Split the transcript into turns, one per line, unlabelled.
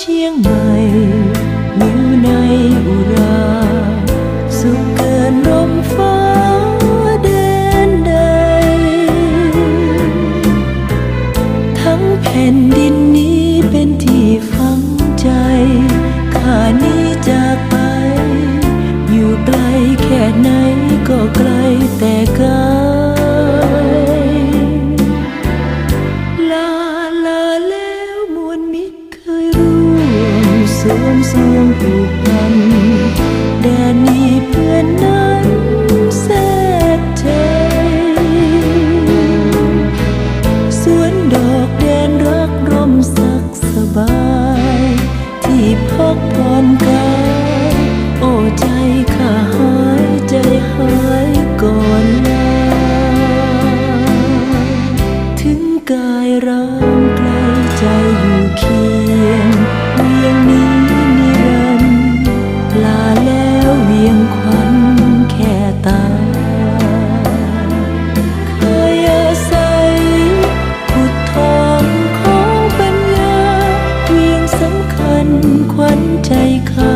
เชียงใหม่อยู่ในอุรา สุขเกินลมฟ้าเดินใด ทั้งแผ่นดินนี้เป็นที่ฝังใจข้านี้จากไป อยู่ไกลแค่ไหนก็ไกลแต่กา 감사한 대. ันขวัญใจข้า